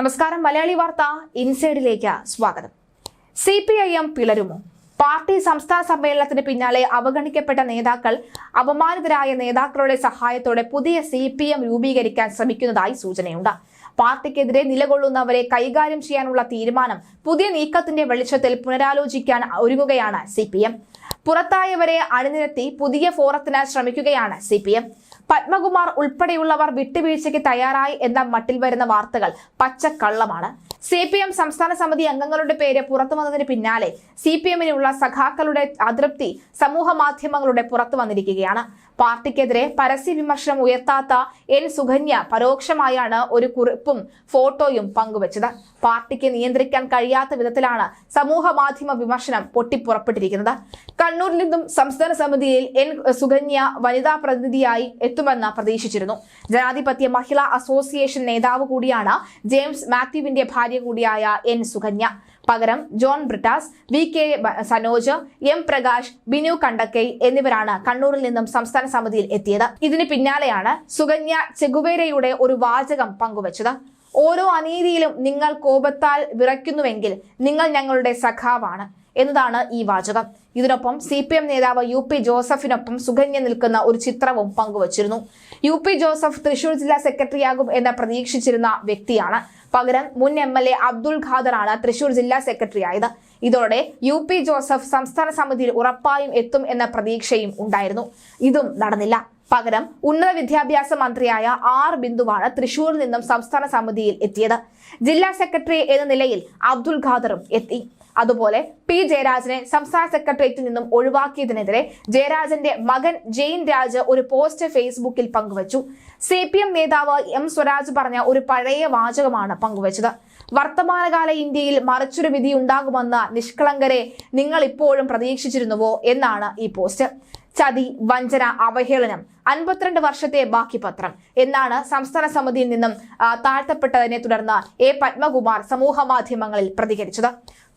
നമസ്കാരം. മലയാളി വാർത്ത ഇൻസൈഡിലേക്ക് സ്വാഗതം. സി പി ഐ എം പിളരുമോ? പാർട്ടി സംസ്ഥാന സമ്മേളനത്തിന് പിന്നാലെ അവഗണിക്കപ്പെട്ട നേതാക്കൾ അപമാനിതരായ നേതാക്കളുടെ സഹായത്തോടെ പുതിയ സി പി എം രൂപീകരിക്കാൻ ശ്രമിക്കുന്നതായി സൂചനയുണ്ട്. പാർട്ടിക്കെതിരെ നിലകൊള്ളുന്നവരെ കൈകാര്യം ചെയ്യാനുള്ള തീരുമാനം പുതിയ നീക്കത്തിന്റെ വെളിച്ചത്തിൽ പുനരാലോചിക്കാൻ ഒരുങ്ങുകയാണ് സി പി എം പുറത്തായവരെ അണിനിരത്തി പുതിയ ഫോറത്തിന് ശ്രമിക്കുകയാണ് സി പി എം പത്മകുമാർ ഉൾപ്പെടെയുള്ളവർ വിട്ടുവീഴ്ചയ്ക്ക് തയ്യാറായി എന്ന മട്ടിൽ വരുന്ന വാർത്തകൾ പച്ചക്കള്ളമാണ്. സി പി എം സംസ്ഥാന സമിതി അംഗങ്ങളുടെ പേര് പുറത്തു വന്നതിന് പിന്നാലെ സി പി എമ്മിനുള്ള സഖാക്കളുടെ അതൃപ്തി സമൂഹ മാധ്യമങ്ങളുടെ പുറത്തു വന്നിരിക്കുകയാണ്. പാർട്ടിക്കെതിരെ പരസ്യ വിമർശനം ഉയർത്താത്ത എൻ സുകന്യ പരോക്ഷമായാണ് ഒരു കുറിപ്പും ഫോട്ടോയും പങ്കുവച്ചത്. പാർട്ടിക്ക് നിയന്ത്രിക്കാൻ കഴിയാത്ത വിധത്തിലാണ് സമൂഹ മാധ്യമ വിമർശനം പൊട്ടിപ്പുറപ്പെട്ടിരിക്കുന്നത്. കണ്ണൂരിൽ നിന്നും സംസ്ഥാന സമിതിയിൽ എൻ സുകന്യ വനിതാ പ്രതിനിധിയായി എത്തുമെന്ന് പ്രതീക്ഷിച്ചിരുന്നു. ജനാധിപത്യ മഹിളാ അസോസിയേഷൻ നേതാവ് കൂടിയാണ് ജെയിംസ് മാത്യുവിന്റെ ഭാര്യ കൂടിയായ എൻ സുകന്യ. പകരം John Brittas V K Sanoj M Prakash Binu Kandakkai എന്നിവരാണ് കണ്ണൂരിൽ നിന്നും സംസ്ഥാന സമിതിയിൽ എത്തിയത്. ഇതിന് പിന്നാലെയാണ് സുകന്യ ചെഗുവേരയുടെ ഒരു വാചകം പങ്കുവച്ചത്. ഓരോ അനീതിയിലും നിങ്ങൾ കോപത്താൽ വിറയ്ക്കുന്നുവെങ്കിൽ നിങ്ങൾ ഞങ്ങളുടെ സഖാവാണ്. എന്നതാണ് ഈ വാചകം. ഇതിനൊപ്പം സി പി എം നേതാവ് യു പി ജോസഫിനൊപ്പം സുകന്യ നിൽക്കുന്ന ഒരു ചിത്രവും പങ്കുവച്ചിരുന്നു. യു പി ജോസഫ് തൃശൂർ ജില്ലാ സെക്രട്ടറിയാകും എന്ന് പ്രതീക്ഷിച്ചിരുന്ന വ്യക്തിയാണ്. പകരം മുൻ എം എൽ എ അബ്ദുൾ ഖാദറാണ് തൃശൂർ ജില്ലാ സെക്രട്ടറി ആയത് ഇതോടെ യു പി ജോസഫ് സംസ്ഥാന സമിതിയിൽ ഉറപ്പായും എത്തും എന്ന പ്രതീക്ഷയും ഉണ്ടായിരുന്നു. ഇതും നടന്നില്ല. പകരം ഉന്നത വിദ്യാഭ്യാസ മന്ത്രിയായ ആർ ബിന്ദുവാണ് തൃശൂരിൽ നിന്നും സംസ്ഥാന സമിതിയിൽ എത്തിയത്. ജില്ലാ സെക്രട്ടറി എന്ന നിലയിൽ അബ്ദുൾ ഖാദറും എത്തി. അതുപോലെ പി ജയരാജനെ സംസ്ഥാന സെക്രട്ടേറിയറ്റിൽ നിന്നും ഒഴിവാക്കിയതിനെതിരെ ജയരാജന്റെ മകൻ ജെയിൻ രാജ് ഒരു പോസ്റ്റ് ഫേസ്ബുക്കിൽ പങ്കുവച്ചു. സി പി എം നേതാവ് എം സ്വരാജ് പറഞ്ഞ ഒരു പഴയ വാചകമാണ് പങ്കുവച്ചത്. വർത്തമാനകാല ഇന്ത്യയിൽ മറിച്ചൊരു വിധി ഉണ്ടാകുമെന്ന നിഷ്കളങ്കരെ നിങ്ങൾ ഇപ്പോഴും പ്രതീക്ഷിച്ചിരുന്നുവോ എന്നാണ് ഈ പോസ്റ്റ്. ചതി വഞ്ചന അവഹേളനം. അൻപത്തിരണ്ട് വർഷത്തെ ബാക്കി പത്രം. എന്നാണ് സംസ്ഥാന സമിതിയിൽ നിന്നും താഴ്ത്തപ്പെട്ടതിനെ തുടർന്ന് എ. പത്മകുമാർ സമൂഹ മാധ്യമങ്ങളിൽ പ്രതികരിച്ചത്.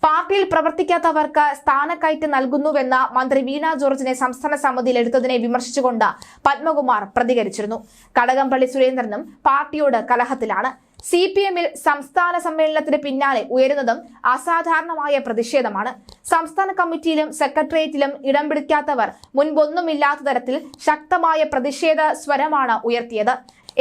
പാർട്ടിയിൽ പ്രവർത്തിക്കാത്തവർക്ക് സ്ഥാനക്കയറ്റ് നൽകുന്നുവെന്ന മന്ത്രി വീണ ജോർജിനെ സംസ്ഥാന സമിതിയിൽ എടുത്തതിനെ വിമർശിച്ചുകൊണ്ട് പത്മകുമാർ പ്രതികരിച്ചിരുന്നു. കടകംപള്ളി സുരേന്ദ്രനും പാർട്ടിയോട് കലഹത്തിലാണ്. സി പി എമ്മിൽ സംസ്ഥാന സമ്മേളനത്തിന് പിന്നാലെ ഉയരുന്നതും അസാധാരണമായ പ്രതിഷേധമാണ്. സംസ്ഥാന കമ്മിറ്റിയിലും സെക്രട്ടേറിയറ്റിലും ഇടം പിടിക്കാത്തവർ മുൻപൊന്നുമില്ലാത്ത തരത്തിൽ ശക്തമായ പ്രതിഷേധ സ്വരമാണ് ഉയർത്തിയത്.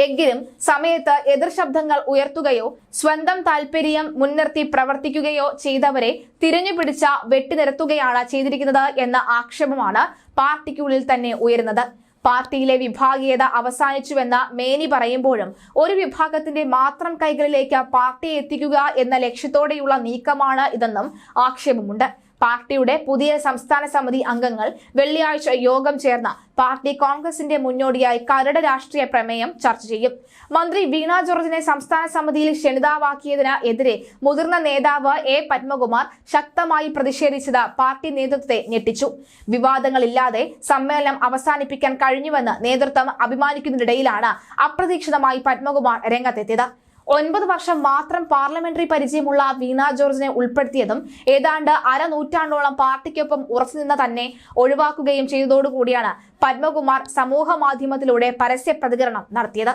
എങ്കിലും സമയത്ത് എതിർ ശബ്ദങ്ങൾ ഉയർത്തുകയോ സ്വന്തം താല്പര്യം മുൻനിർത്തി പ്രവർത്തിക്കുകയോ ചെയ്തവരെ തിരഞ്ഞുപിടിച്ച വെട്ടിനിരത്തുകയാണ് ചെയ്തിരിക്കുന്നത് എന്ന ആക്ഷേപമാണ് പാർട്ടിക്കുള്ളിൽ തന്നെ ഉയരുന്നത്. പാർട്ടിയിലെ വിഭാഗീയത അവസാനിച്ചുവെന്ന മേനി പറയുമ്പോഴും ഒരു വിഭാഗത്തിന്റെ മാത്രം കൈകളിലേക്ക് പാർട്ടിയെ എത്തിക്കുക എന്ന ലക്ഷ്യത്തോടെയുള്ള നീക്കമാണ് ഇതെന്നും ആക്ഷേപമുണ്ട്. പാർട്ടിയുടെ പുതിയ സംസ്ഥാന സമിതി അംഗങ്ങൾ വെള്ളിയാഴ്ച യോഗം ചേർന്ന പാർട്ടി കോൺഗ്രസിന്റെ മുന്നോടിയായി കരട് രാഷ്ട്രീയ പ്രമേയം ചർച്ച ചെയ്യും. മന്ത്രി വീണ ജോർജിനെ സംസ്ഥാന സമിതിയിൽ ക്ഷണിതാവാക്കിയതിന് എതിരെ മുതിർന്ന നേതാവ് എ പത്മകുമാർ ശക്തമായി പ്രതിഷേധിച്ചത് പാർട്ടി നേതൃത്വത്തെ ഞെട്ടിച്ചു. വിവാദങ്ങളില്ലാതെ സമ്മേളനം അവസാനിപ്പിക്കാൻ കഴിഞ്ഞുവെന്ന് നേതൃത്വം അഭിമാനിക്കുന്നതിനിടയിലാണ് അപ്രതീക്ഷിതമായി പത്മകുമാർ രംഗത്തെത്തിയത്. ഒൻപത് വർഷം മാത്രം പാർലമെന്ററി പരിചയമുള്ള വീണ ജോർജിനെ ഉൾപ്പെടുത്തിയതും ഏതാണ്ട് അരനൂറ്റാണ്ടോളം പാർട്ടിക്കൊപ്പം ഉറച്ചുനിന്ന് തന്നെ ഒഴിവാക്കുകയും ചെയ്തതോടുകൂടിയാണ് പത്മകുമാർ സമൂഹ മാധ്യമത്തിലൂടെ പരസ്യ പ്രതികരണം നടത്തിയത്.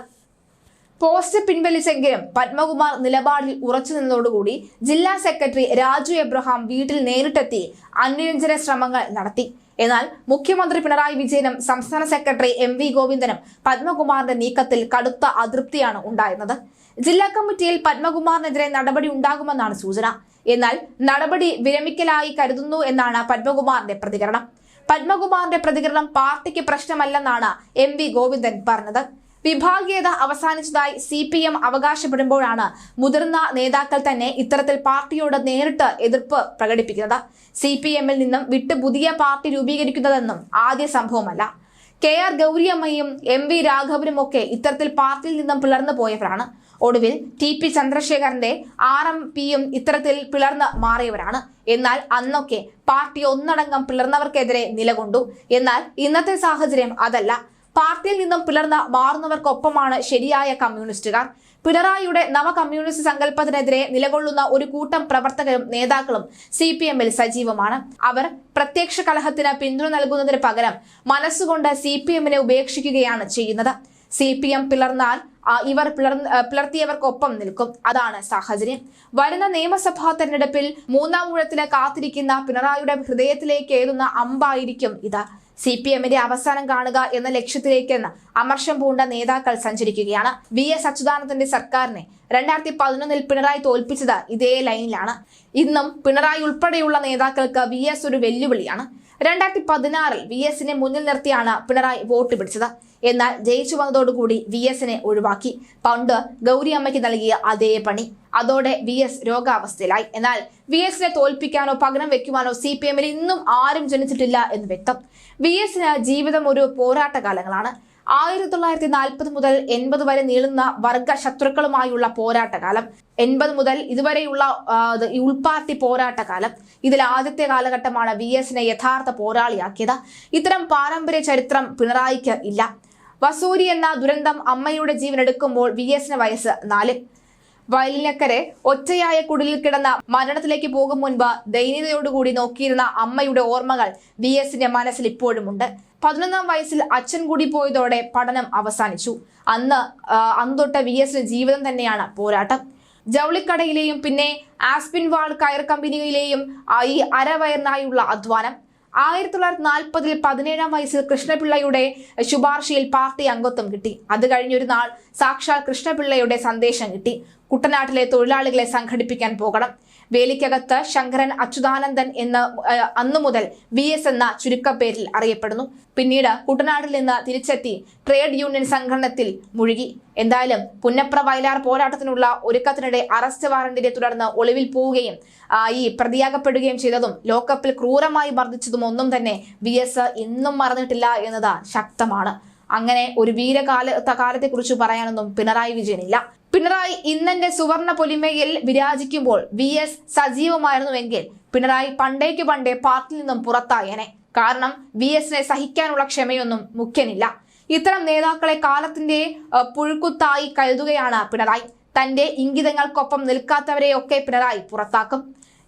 പോസ്റ്റ് പിൻവലിച്ചെങ്കിലും പത്മകുമാർ നിലപാടിൽ ഉറച്ചു നിന്നതോടുകൂടി ജില്ലാ സെക്രട്ടറി രാജു എബ്രഹാം വീട്ടിൽ നേരിട്ടെത്തി അനുരഞ്ജന ശ്രമങ്ങൾ നടത്തി. എന്നാൽ മുഖ്യമന്ത്രി പിണറായി വിജയനും സംസ്ഥാന സെക്രട്ടറി എം വി ഗോവിന്ദനും പത്മകുമാറിന്റെ നീക്കത്തിൽ കടുത്ത അതൃപ്തിയാണ് ഉണ്ടായിരുന്നത്. ജില്ലാ കമ്മിറ്റിയിൽ പത്മകുമാറിനെതിരെ നടപടി ഉണ്ടാകുമെന്നാണ് സൂചന. എന്നാൽ നടപടി വിരമിക്കലായി കരുതുന്നു എന്നാണ് പത്മകുമാറിന്റെ പ്രതികരണം. പത്മകുമാറിന്റെ പ്രതികരണം പാർട്ടിക്ക് പ്രശ്നമല്ലെന്നാണ് എം വി ഗോവിന്ദൻ പറഞ്ഞത്. വിഭാഗീയത അവസാനിച്ചതായി സി പി എം അവകാശപ്പെടുമ്പോഴാണ് മുതിർന്ന നേതാക്കൾ തന്നെ ഇത്തരത്തിൽ പാർട്ടിയോട് നേരിട്ട് എതിർപ്പ് പ്രകടിപ്പിക്കുന്നത്. സി പി എമ്മിൽ നിന്നും വിട്ട് പുതിയ പാർട്ടി രൂപീകരിക്കുന്നതെന്നും ആദ്യ സംഭവമല്ല. കെ ആർ ഗൗരിയമ്മയും എം വി രാഘവനും ഒക്കെ ഇത്തരത്തിൽ പാർട്ടിയിൽ നിന്നും പിളർന്നു പോയവരാണ്. ഒടുവിൽ ടി പി ചന്ദ്രശേഖരന്റെ ആർ എം പിയും ഇത്തരത്തിൽ പിളർന്ന് മാറിയവരാണ്. എന്നാൽ അന്നൊക്കെ പാർട്ടി ഒന്നടങ്കം പിളർന്നവർക്കെതിരെ നിലകൊണ്ടു. എന്നാൽ ഇന്നത്തെ സാഹചര്യം അതല്ല. പാർട്ടിയിൽ നിന്നും പിളർന്ന് മാറുന്നവർക്കൊപ്പമാണ് ശരിയായ കമ്മ്യൂണിസ്റ്റുകാർ. പിണറായിയുടെ നവ കമ്മ്യൂണിസ്റ്റ് സങ്കല്പത്തിനെതിരെ നിലകൊള്ളുന്ന ഒരു കൂട്ടം പ്രവർത്തകരും നേതാക്കളും സി പി എമ്മിൽ സജീവമാണ്. അവർ പ്രത്യക്ഷ കലഹത്തിന് പിന്തുണ നൽകുന്നതിന് പകരം മനസ്സുകൊണ്ട് സി പി എമ്മിനെ ഉപേക്ഷിക്കുകയാണ് ചെയ്യുന്നത്. സി പി എം പിളർന്നാൽ ഇവർ പിളർ പിളർത്തിയവർക്കൊപ്പം നിൽക്കും. അതാണ് സാഹചര്യം. വരുന്ന നിയമസഭാ തെരഞ്ഞെടുപ്പിൽ മൂന്നാം ഊഴത്തിന് കാത്തിരിക്കുന്ന പിണറായിയുടെ ഹൃദയത്തിലേക്ക് ഏതുന്ന അമ്പായിരിക്കും ഇത്. സി പി എമ്മിന്റെ അവസാനം കാണുക എന്ന ലക്ഷ്യത്തിലേക്കെന്ന് അമർഷം പൂണ്ട നേതാക്കൾ സഞ്ചരിക്കുകയാണ്. വി എസ് അച്യുതാനന്ദന്റെ സർക്കാരിനെ രണ്ടായിരത്തി പതിനൊന്നിൽ പിണറായി തോൽപ്പിച്ചത് ഇതേ ലൈനിലാണ്. ഇന്നും പിണറായി ഉൾപ്പെടെയുള്ള നേതാക്കൾക്ക് വി എസ് ഒരു വെല്ലുവിളിയാണ്. രണ്ടായിരത്തി പതിനാറിൽ വി എസിനെ മുന്നിൽ നിർത്തിയാണ് പിണറായി വോട്ട് പിടിച്ചത്. എന്നാൽ ജയിച്ചു വന്നതോടുകൂടി വി എസിനെ ഒഴിവാക്കി. പണ്ട് ഗൗരി അമ്മയ്ക്ക് നൽകിയ അതേ പണി. അതോടെ വി എസ് രോഗാവസ്ഥയിലായി. എന്നാൽ വി എസിനെ തോൽപ്പിക്കാനോ പകരം വെക്കുവാനോ സി പി എമ്മിൽ ഇന്നും ആരും ജനിച്ചിട്ടില്ല എന്ന് വ്യക്തം. വി എസിന് ജീവിതം ഒരു പോരാട്ട കാലങ്ങളാണ് ആയിരത്തി തൊള്ളായിരത്തി നാൽപ്പത് മുതൽ എൺപത് വരെ നീളുന്ന വർഗ ശത്രുക്കളുമായുള്ള പോരാട്ടകാലം. എൺപത് മുതൽ ഇതുവരെയുള്ള ഉൾപാർട്ടി പോരാട്ടകാലം. ഇതിൽ ആദ്യത്തെ കാലഘട്ടമാണ് വി എസിനെ യഥാർത്ഥ പോരാളിയാക്കിയത്. ഇത്തരം പാരമ്പര്യ ചരിത്രം പിണറായിക്ക് ഇല്ല. വസൂരി എന്ന ദുരന്തം അമ്മയുടെ ജീവൻ എടുക്കുമ്പോൾ വി എസിന് വയസ്സ് നാല്. വയലിനക്കരെ ഒറ്റയായ കുടിലിൽ കിടന്ന മരണത്തിലേക്ക് പോകും മുൻപ് ദൈന്യതയോടുകൂടി നോക്കിയിരുന്ന അമ്മയുടെ ഓർമ്മകൾ വി എസിന്റെ മനസ്സിൽ ഇപ്പോഴുമുണ്ട് പതിനൊന്നാം വയസ്സിൽ അച്ഛൻ കൂടി പോയതോടെ പഠനം അവസാനിച്ചു. അന്ന് ആ, അന്ന് തൊട്ട് വി എസിന് ജീവിതം തന്നെയാണ് പോരാട്ടം. ജൗളിക്കടയിലെയും പിന്നെ ആസ്പിൻ വാൾ കയർ കമ്പനിയിലെയും ഈ അരവയറിനായുള്ള അധ്വാനം. ആയിരത്തി തൊള്ളായിരത്തി നാൽപ്പതിൽ പതിനേഴാം വയസ്സിൽ കൃഷ്ണപിള്ളയുടെ ശുപാർശയിൽ പാർട്ടി അംഗത്വം കിട്ടി. അത് കഴിഞ്ഞൊരു നാൾ സാക്ഷാൽ കൃഷ്ണപിള്ളയുടെ സന്ദേശം കിട്ടി. കുട്ടനാട്ടിലെ തൊഴിലാളികളെ സംഘടിപ്പിക്കാൻ പോകണം. വേലിക്കകത്ത് ശങ്കരൻ അച്യുതാനന്ദൻ എന്ന് അന്നു മുതൽ വി എസ് എന്ന ചുരുക്കപ്പേരിൽ അറിയപ്പെടുന്നു. പിന്നീട് കുട്ടനാട്ടിൽ നിന്ന് തിരിച്ചെത്തി ട്രേഡ് യൂണിയൻ സംഘടനത്തിൽ മുഴുകി. എന്തായാലും പുന്നപ്ര വയലാർ പോരാട്ടത്തിനുള്ള ഒരുക്കത്തിനിടെ അറസ്റ്റ് വാറന്റിനെ തുടർന്ന് ഒളിവിൽ പോവുകയും ഈ പ്രതിയാകപ്പെടുകയും ചെയ്തതും ലോക്കപ്പിൽ ക്രൂരമായി മർദ്ദിച്ചതും ഒന്നും തന്നെ വി എസ് ഇന്നും മറന്നിട്ടില്ല എന്നത് ശക്തമാണ്. അങ്ങനെ ഒരു വീരകാല കാലത്തെക്കുറിച്ച് പറയാനൊന്നും പിണറായി വിജയനില്ല. പിണറായി ഇന്നെന്റെ സുവർണ പൊലിമയിൽ വിരാജിക്കുമ്പോൾ വി എസ് സജീവമായിരുന്നുവെങ്കിൽ പിണറായി പണ്ടേക്ക് പണ്ടേ പാർട്ടിയിൽ നിന്നും പുറത്തായേനെ. കാരണം വി എസിനെ സഹിക്കാനുള്ള ക്ഷമയൊന്നും മുഖ്യനില്ല. ഇത്തരം നേതാക്കളെ കാലത്തിന്റെ പുഴുക്കുത്തായി കരുതുകയാണ് പിണറായി. തന്റെ ഇംഗിതങ്ങൾക്കൊപ്പം നിൽക്കാത്തവരെയൊക്കെ പിണറായി പുറത്താക്കും.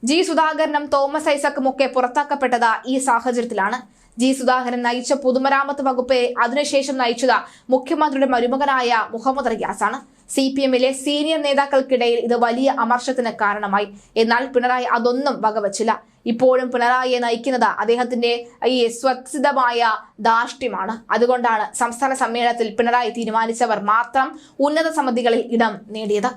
ജി സുധാകരനും തോമസ് ഐസക്കും ഒക്കെ പുറത്താക്കപ്പെട്ടത് ഈ സാഹചര്യത്തിലാണ്. ജി സുധാകരൻ നയിച്ച പൊതുമരാമത്ത് വകുപ്പ് അതിനുശേഷം നയിച്ചത് മുഖ്യമന്ത്രിയുടെ മരുമകനായ മുഹമ്മദ് റിയാസാണ്. സി പി എമ്മിലെ സീനിയർ നേതാക്കൾക്കിടയിൽ ഇത് വലിയ അമർഷത്തിന് കാരണമായി. എന്നാൽ പിണറായി അതൊന്നും വകവച്ചില്ല. ഇപ്പോഴും പിണറായിയെ നയിക്കുന്നത് അദ്ദേഹത്തിന്റെ ഈ സ്വത്സിതമായ ധാർഷ്ട്യമാണ്. അതുകൊണ്ടാണ് സംസ്ഥാന സമ്മേളനത്തിൽ പിണറായി തീരുമാനിച്ചവർ മാത്രം ഉന്നത സമിതികളിൽ ഇടം നേടിയത്.